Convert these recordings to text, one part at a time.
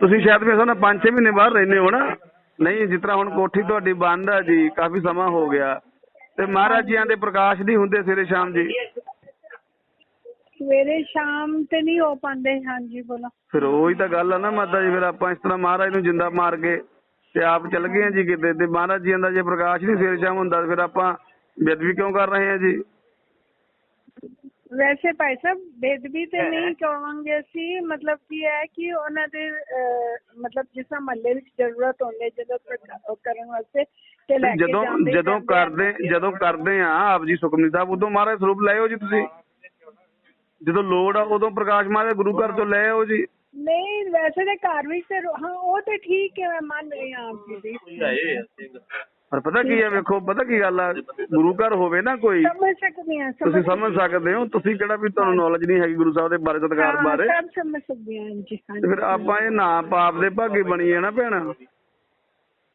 ਤੁਸੀਂ ਸ਼ਾਇਦ ਮੇਰੇ ਨਾਲ 5-6 ਮਹੀਨੇ ਬਾਹਰ ਰਹਿੰਦੇ ਹੋ ਨਾ। ਨਹੀਂ ਜਿਸ ਤਰ੍ਹਾਂ ਹੁਣ ਕੋਠੀ ਤੁਹਾਡੀ ਬੰਦ ਆ ਜੀ ਕਾਫੀ ਸਮਾਂ ਹੋ ਗਿਆ। ਤੇ ਮਹਾਰਾਜ ਜੀਆਂ ਦੇ ਪ੍ਰਕਾਸ਼ ਨਹੀਂ ਹੁੰਦੇ ਸਵੇਰੇ ਸ਼ਾਮ ਜੀ। ਸਵੇਰੇ ਸ਼ਾਮ ਤੇ ਨਹੀਂ ਹੋ ਪਾਉਂਦੇ ਹਾਂਜੀ ਬੋਲੋ। ਫਿਰ ਉਹੀ ਤਾਂ ਗੱਲ ਆ ਨਾ ਮਾਤਾ ਜੀ ਫਿਰ ਆਪਾਂ ਇਸ ਤਰ੍ਹਾਂ ਮਹਾਰਾਜ ਨੂੰ ਜਿੰਦਾ ਮਾਰ ਕੇ ਤੇ ਆਪ ਚੱਲ ਗਏ ਆ ਜੀ ਕਿਤੇ। ਤੇ ਮਹਾਰਾਜ ਜੀਆਂ ਦਾ ਜੇ ਪ੍ਰਕਾਸ਼ ਨਹੀਂ ਸਵੇਰੇ ਸ਼ਾਮ ਹੁੰਦਾ ਫਿਰ ਆਪਾਂ ਬੇਦਬੀ ਕਿਉਂ ਕਰ ਰਹੇ ਆ ਜੀ? ਵੈਸੇ ਭਾਈ ਸਾਹਿਬ ਬੇਦਬੀ ਤੇ ਨਹੀਂ ਕਹਾਂਗੇ ਅਸੀਂ ਮਤਲਬ ਕੀ ਹੈ ਕਿ ਉਹਨਾਂ ਦੇ ਮਤਲਬ ਜਿਸ ਤਰ੍ਹਾਂ ਮਹੱਲੇ ਵਿੱਚ ਜ਼ਰੂਰਤ ਹੁੰਦੀ ਜਦੋਂ ਕਰਨ ਵਾਸਤੇ ਤੇ ਲੈ ਕੇ ਜਦੋਂ ਜਾਂਦੇ। ਕਰਦੇ ਜਦੋਂ ਕਰਦੇ ਆ ਆਪ ਜੀ ਸੁਖਮਨੀ ਸਾਹਿਬ ਉਦੋਂ ਮਹਾਰਾਜ ਸਰੂਪ ਲੈ ਆਓ ਜੀ ਤੁਸੀਂ। ਜਦੋਂ ਲੋੜ ਆ ਉਦੋਂ ਪ੍ਰਕਾਸ਼ ਮਹਾਰਾਜ ਗੁਰੂ ਘਰ ਤੋਂ ਲੈ ਆਓ ਜੀ। ਨਹੀਂ ਵੈਸੇ ਤੇ ਘਰ ਵਿੱਚ ਤੇ ਹਾਂ ਉਹ ਤੇ ਠੀਕ ਹੈ ਮੈਂ ਮੰਨ ਰਹੀ ਹਾਂ ਆਪ ਜੀ ਦੀ। ਪਰ ਪਤਾ ਕੀ ਹੈ ਵੇਖੋ ਪਤਾ ਕੀ ਗੱਲ ਆ ਗੁਰੂ ਘਰ ਹੋਵੇ ਨਾ ਕੋਈ ਸਮਝ ਸਕਦੀ ਤੁਸੀਂ ਸਮਝ ਸਕਦੇ ਹੋ ਤੁਸੀਂ ਕਿਹੜਾ ਵੀ ਤੁਹਾਨੂੰ ਨੌਲੇਜ ਨਹੀਂ ਹੈਗੀ ਗੁਰੂ ਸਾਹਿਬ ਦੇ ਬਾਰੇ ਸਤਿਕਾਰ ਬਾਰੇ। ਸਭ ਸਮਝ ਸਕਦੀ ਹਾਂ ਜੀ ਤੇ ਹਾਂਜੀ। ਫਿਰ ਆਪਾਂ ਇਹ ਨਾ ਪਾਪ ਦੇ ਭਾਗੇ ਬਣੀਏ ਨਾ ਭੈਣ।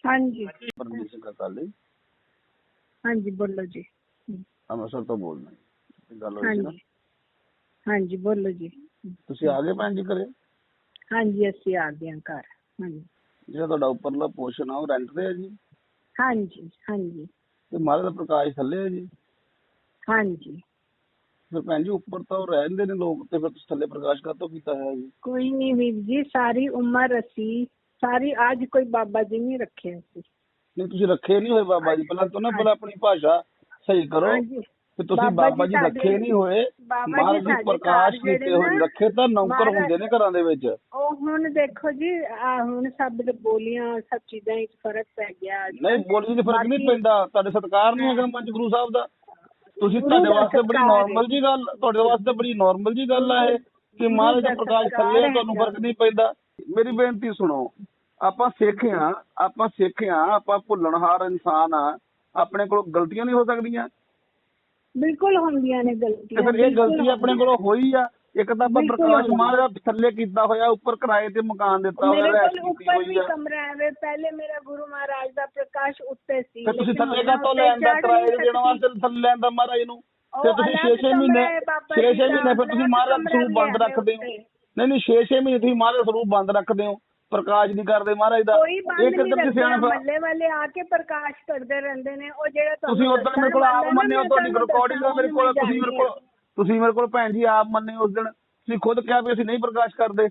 ਹਾਂਜੀ। ਪਰਮੇਸ਼ਰ ਕਰਤਾਲੇ। ਹਾਂਜੀ ਬੋਲੋ ਜੀ। ਅੰਮ੍ਰਿਤਸਰ ਤੋਂ ਬੋਲਦਾ ਜੀ। ਗੱਲ ਹੋਈ ਸੀ ਨਾ। ਹਾਂਜੀ। ਹਾਂਜੀ ਬੋਲੋ ਜੀ। ਤੁਸੀਂ ਆ ਗਏ ਭੈਣ ਜੀ ਘਰੇ? ਹਾਂਜੀ ਅਸੀਂ ਆ ਗਏ ਹਾਂ ਘਰ। ਹਾਂਜੀ। ਜਿਹੜਾ ਤੁਹਾਡਾ ਉੱਪਰਲਾ ਪੋਰਸ਼ਨ ਆ ਉਹ ਰੈਂਟ ਤੇ ਹੈ ਜੀ? ਹਾਂਜੀ ਹਾਂਜੀ। ਤੇ ਮਹਾਰਾਜ ਦਾ ਪ੍ਰਕਾਸ਼ ਥੱਲੇ ਹੈ ਜੀ। ਹਾਂਜੀ। ਫਿਰ ਭੈਣ ਜੀ ਉੱਪਰ ਤਾਂ ਉਹ ਰਹਿੰਦੇ ਨੇ ਲੋਕ ਤੇ ਫਿਰ ਤੁਸੀਂ ਥੱਲੇ ਪ੍ਰਕਾਸ਼ ਕਾਹਤੋਂ ਕੀਤਾ ਹੈ ਜੀ? ਕੋਈ ਨਹੀਂ ਵੀਰ ਜੀ ਸਾਰੀ ਉਮਰ ਅਸੀਂ ਸਾਰੀ ਅੱਜ ਕੋਈ ਬਾਬਾ ਜੀ ਨਹੀਂ ਰੱਖੇ ਅਸੀਂ ਨਹੀਂ ਤੁਸੀਂ ਰੱਖੇ ਨਹੀਂ ਹੋਏ ਬਾਬਾ ਜੀ। ਪਹਿਲਾਂ ਤੋਂ ਨਾ ਪਹਿਲਾਂ ਆਪਣੀ ਭਾਸ਼ਾ ਸਹੀ ਕਰੋ। ਹਾਂਜੀ। ਕਿ ਤੁਸੀਂ ਬਾਬਾ ਜੀ ਰੱਖੇ ਨਹੀਂ ਹੋਏ ਬਾਬਾ ਜੀ ਮਹਾਰਾਜ ਜੀ ਪ੍ਰਕਾਸ਼ ਕੀਤੇ ਹੋਏ ਰੱਖੇ ਤਾਂ ਨੌਕਰ ਹੁੰਦੇ ਨੇ ਘਰਾਂ ਦੇ ਵਿੱਚ। ਉਹ ਹੁਣ ਦੇਖੋ ਜੀ ਆ ਹੁਣ ਸਭ ਦੇ ਬੋਲੀਆਂ ਸਭ ਚੀਜ਼ਾਂ ਵਿੱਚ ਫ਼ਰਕ ਪੈ ਗਿਆ। ਨਹੀਂ ਬੋਲੀ ਦੇ ਫ਼ਰਕ ਨਹੀਂ ਪੈਂਦਾ। ਤੁਹਾਡੇ ਸਤਿਕਾਰ ਨਹੀਂ ਹੈਗਾ ਮੰਚ ਗੁਰੂ ਸਾਹਿਬ ਦਾ। ਤੁਸੀਂ ਤੁਹਾਡੇ ਵਾਸਤੇ ਬੜੀ। ਨਾਰਮਲ ਜੀ ਗੱਲ ਤੁਹਾਡੇ ਵਾਸਤੇ ਬੜੀ ਨਾਰਮਲ ਜੀ ਗੱਲ ਆ ਇਹ ਕਿ ਮਹਾਰਾਜ ਦਾ ਪ੍ਰਕਾਸ਼ ਥੱਲੇ। ਤੁਹਾਨੂੰ ਫ਼ਰਕ ਨਹੀਂ ਪੈਂਦਾ। ਮੇਰੀ ਬੇਨਤੀ ਸੁਣੋ ਆਪਾਂ ਸਿੱਖ ਆ ਆਪਾਂ ਸਿੱਖ ਆ ਆਪਾਂ ਭੁੱਲਣਹਾਰ ਇਨਸਾਨ ਆ। ਆਪਣੇ ਕੋਲ ਗਲਤੀਆਂ ਨਹੀਂ ਹੋ ਸਕਦੀਆਂ। ਬਿਲਕੁਲ ਹੁੰਦੀਆਂ ਨੇ ਤੇ ਗਲਤੀਆਂ ਫਿਰ ਇਹ ਬਿਲਕੁਲ ਗਲਤੀ ਆਪਣੇ ਕੋਲੋਂ ਹੋਈ ਆ ਇੱਕ ਤਾਂ ਆਪਾਂ ਬਿਲਕੁਲ ਪ੍ਰਕਾਸ਼ ਹੋਈ। ਦਾ ਥੱਲੇ ਕੀਤਾ ਹੋਇਆ ਉੱਪਰ ਕਿਰਾਏ ਤੇ ਮਕਾਨ ਦਿੱਤਾ ਹੋਇਆ ਮੇਰੇ ਕੋਲ ਕੀਤੀ ਉੱਪਰ ਵੀ ਹੋਈ ਆ ਕਮਰਾ ਹੈ ਵੇ ਪਹਿਲੇ ਮੇਰਾ ਗੁਰੂ ਮਹਾਰਾਜ ਦਾ ਪ੍ਰਕਾਸ਼ ਉੱਤੇ ਸੀ ਫਿਰ ਤੁਸੀਂ ਲੇਕਿਨ ਥੱਲੇ ਹੁਣ ਕਾ ਤੋਂ ਉੱਤੇ ਲੈਣ ਦਾ ਚੜ੍ਹ ਕਿਰਾਏ ਨਹੀਂ ਦੇਣ ਵਾਸਤੇ ਸਕਦੀ। ਥੱਲੇ ਲੈਣ ਦਾ ਮਹਾਰਾਜ ਨੂੰ ਉਹ ਫਿਰ ਤੁਸੀਂ ਅਲੱਗ 6-6 ਮਹੀਨੇ ਹੈ ਬਾਬਾ ਜੀ 6-6 ਦਾ, ਮਹੀਨੇ ਫਿਰ ਤੁਸੀਂ ਮਹਾਰਾਜ ਕਮਰਾ ਸਰੂਪ ਬੰਦ ਰੱਖਦੇ ਹੋ ਉੱਤੇ। ਨਹੀਂ ਨਹੀਂ 6-6 ਮਹੀਨੇ ਤੁਸੀਂ ਮਹਾਰਾਜ ਸਰੂਪ ਬੰਦ ਰੱਖਦੇ ਹੋ ਪ੍ਰਕਾਸ਼ ਨਹੀਂ ਕਰਦੇ ਮਹਾਰਾਜ ਦਾ ਕੋਈ ਬੰਦ ਨਹੀਂ ਰੱਖਦਾ? ਮੱਲੇ ਵਾਲੇ ਆ ਕੇ ਪ੍ਰਕਾਸ਼ ਕਰਦੇ ਰਹਿੰਦੇ ਨੇ ਉਹ ਜਿਹੜਾ ਤੁਸੀਂ ਉਦੋਂ ਮੇਰੇ ਕੋਲ ਆਪ ਦੱਸਣ ਮੰਨੇ ਹੋ ਵਾਲਾ ਤੁਹਾਡੀ ਰਿਕਾਰਡਿੰਗ ਮੇਰੇ ਕੋਲ ਤੁਸੀਂ ਮੇਰੇ ਕੋਲ ਤੁਸੀਂ ਮੇਰੇ ਕੋਲ ਭੈਣ ਜੀ ਆਪ ਮੰਨੇ ਉਸ ਦਿਨ ਤੁਸੀਂ ਖੁਦ ਕਿਹਾ ਵੀ ਅਸੀਂ ਨਹੀਂ ਪ੍ਰਕਾਸ਼ ਕਰਦੇ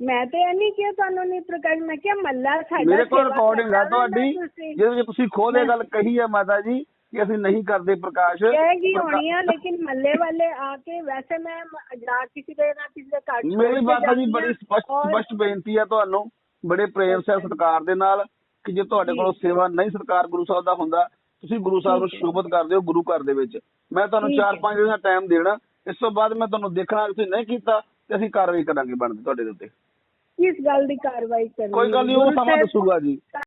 ਮੈਂ ਤੇ ਇਹ ਨਹੀਂ ਕਿਹਾ ਤੁਹਾਨੂੰ ਨਹੀਂ ਪ੍ਰਕਾਸ਼ ਮੈਂ ਕਿਹਾ ਮੱਲਾ ਸਾਡਾ ਮੇਰੇ ਕੋਲ ਰਿਕਾਰਡਿੰਗ ਆ ਤੁਹਾਡੀ। ਜਿਹਦੇ ਵਿੱਚ ਤੁਸੀਂ ਇਹ ਗੱਲ ਕਹੀ ਹੈ ਮਾਤਾ ਜੀ ਕਿ ਅਸੀਂ ਨਹੀਂ ਕਰਦੇ ਪ੍ਰਕਾਸ਼। ਕਹੇਗੀ ਹੋਣੀ ਆ ਲੇਕਿਨ ਮੱਲੇ ਵਾਲੇ ਆ ਕੇ ਵੈਸੇ ਮੈਂ ਜਾ ਕਿਸੇ ਦੇ ਨਾ ਕਿਸੇ ਦੇ ਘਰ ਮੇਰੀ ਮਾਤਾ ਜੀ ਬੜੀ ਸਪਸ਼ਟ ਸਪਸ਼ਟ ਬੇਨਤੀ ਹੈ ਤੁਹਾਨੂੰ ਬੜੇ ਪ੍ਰੇਮ ਸਹਿ ਸਤਿਕਾਰ ਦੇ ਨਾਲ ਕਿ ਜੇ ਤੁਹਾਡੇ ਕੋਲੋਂ ਸੇਵਾ ਨਹੀਂ ਸਤਿਕਾਰ ਗੁਰੂ ਸਾਹਿਬ ਦਾ ਹੁੰਦਾ ਤੁਸੀਂ ਗੁਰੂ ਸਾਹਿਬ ਨੂੰ ਸ਼ੋਭਤ ਕਰਦੇ ਹੋ ਗੁਰੂ ਘਰ ਦੇ ਵਿੱਚ। ਮੈਂ ਤੁਹਾਨੂੰ ਠੀਕ 4-5 ਦਿਨ ਦਾ ਟਾਈਮ ਦੇਣਾ ਇਸ ਤੋਂ ਬਾਅਦ ਮੈਂ ਤੁਹਾਨੂੰ ਦੇਖਣਾ ਤੁਸੀਂ ਨਹੀਂ ਕੀਤਾ ਤੇ ਅਸੀਂ ਕਾਰਵਾਈ ਕਰਾਂਗੇ ਬਣਦੀ ਤੁਹਾਡੇ ਦੇ ਉੱਤੇ। ਕਿਸ ਗੱਲ ਦੀ ਕਾਰਵਾਈ ਕਰਨੀ ਕੋਈ ਗੱਲ ਨਹੀਂ ਉਹ ਸਮਾਂ ਦੱਸੂਗਾ ਜੀ।